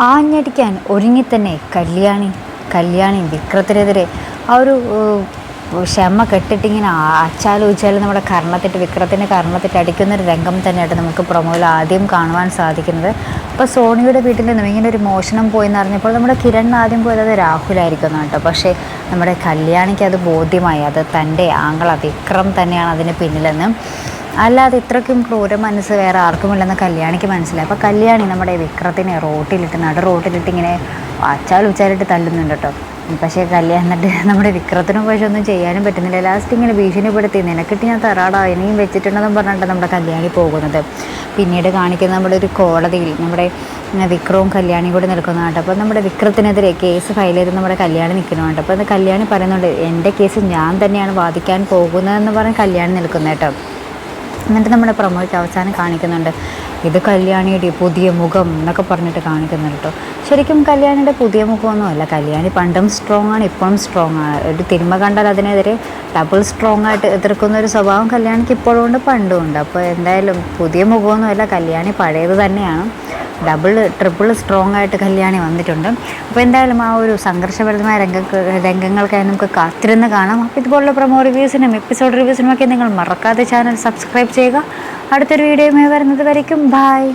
ആഞ്ഞടിക്കാൻ ഒരുങ്ങി തന്നെ കല്യാണി കല്യാണി വിക്രത്തിനെതിരെ ആ ഒരു ക്ഷമ കെട്ടിട്ടിങ്ങനെ അച്ചാലും ഉച്ചാലും നമ്മുടെ കർണത്തിട്ട് വിക്രത്തിന്റെ കർണത്തിട്ട് അടിക്കുന്നൊരു രംഗം തന്നെയായിട്ട് നമുക്ക് പ്രൊമോയിൽ ആദ്യം കാണുവാൻ സാധിക്കുന്നത്. അപ്പോൾ സോണിയുടെ വീട്ടിൽ നിന്നും ഇങ്ങനെ ഒരു മോഷണം പോയി എന്ന് നമ്മുടെ കിരൺ ആദ്യം പോയത് അത് രാഹുലായിരിക്കും കേട്ടോ. പക്ഷേ നമ്മുടെ കല്യാണിക്ക് അത് ബോധ്യമായി. അത് തന്റെ ആങ്ങള വിക്രം തന്നെയാണ് അതിന് പിന്നിലെന്ന്. അല്ലാതെ ഇത്രയ്ക്കും ക്രൂര മനസ്സ് വേറെ ആർക്കുമില്ലെന്ന് കല്യാണിക്ക് മനസ്സിലായി. അപ്പോൾ കല്യാണി നമ്മുടെ വിക്രത്തിനെ റോട്ടിലിട്ട് നട റോട്ടിലിട്ട് ഇങ്ങനെ അച്ചാൽ ഉച്ചാലിട്ട് തല്ലുന്നുണ്ട് കേട്ടോ. പക്ഷേ കല്യാണം എന്നിട്ട് നമ്മുടെ വിക്രത്തിനും പക്ഷെ ഒന്നും ചെയ്യാനും പറ്റുന്നില്ല. ലാസ്റ്റ് ഇങ്ങനെ ഭീഷണിപ്പെടുത്തി നിനക്കിട്ട് ഞാൻ തറാടാ ഇനിയും വെച്ചിട്ടുണ്ടെന്നും പറഞ്ഞിട്ട് നമ്മുടെ കല്യാണി പോകുന്നത്. പിന്നീട് കാണിക്കുന്നത് നമ്മുടെ ഒരു കോടതിയിൽ നമ്മുടെ വിക്രവും കല്യാണിയും കൂടി നിൽക്കുന്നതാണ്. അപ്പോൾ നമ്മുടെ വിക്രത്തിനെതിരെ കേസ് ഫയൽ ചെയ്ത് നമ്മുടെ കല്യാണി നിൽക്കുന്നുണ്ട് അപ്പോൾ അത് കല്യാണി പറയുന്നുണ്ട് എന്റെ കേസ് ഞാൻ തന്നെയാണ് വാദിക്കാൻ പോകുന്നതെന്ന് പറഞ്ഞ് കല്യാണി നിൽക്കുന്നത് കേട്ടോ. എന്നിട്ട് നമ്മുടെ പ്രൊമോയ്ക്ക് അവസാനം കാണിക്കുന്നുണ്ട്. ഇത് കല്യാണിയുടെ പുതിയ മുഖം എന്നൊക്കെ പറഞ്ഞിട്ട് കാണിക്കുന്നുണ്ട് കേട്ടോ ശരിക്കും കല്യാണിയുടെ പുതിയ മുഖമൊന്നുമല്ല. കല്യാണി പണ്ടും സ്ട്രോങ് ആണ് ഇപ്പോഴും സ്ട്രോങ് ആണ് ഒരു തിരുമ കണ്ടാൽ അതിനെതിരെ ഡബിൾ സ്ട്രോങ് ആയിട്ട് എതിർക്കുന്ന ഒരു സ്വഭാവം കല്യാണിക്ക് ഇപ്പോഴും ഉണ്ട് പണ്ടും ഉണ്ട്. അപ്പോൾ എന്തായാലും പുതിയ മുഖമൊന്നുമല്ല കല്യാണി പഴയത് തന്നെയാണ്. ഡബിൾ ട്രിപ്പിൾ സ്ട്രോങ് ആയിട്ട് കല്യാണി വന്നിട്ടുണ്ട്. അപ്പോൾ എന്തായാലും ആ ഒരു സംഘർഷഭരിതമായ രംഗ രംഗങ്ങൾക്കായി നമുക്ക് കാത്തിരുന്ന് കാണാം. അപ്പോൾ ഇതുപോലുള്ള പ്രൊമോ റിവ്യൂസിനും എപ്പിസോഡ് റിവ്യൂസിനുമൊക്കെ നിങ്ങൾ മറക്കാതെ ചാനൽ സബ്സ്ക്രൈബ് ചെയ്യുക. അടുത്തൊരു വീഡിയോയുമായി വരുന്നത് വരയ്ക്കും. ബായ്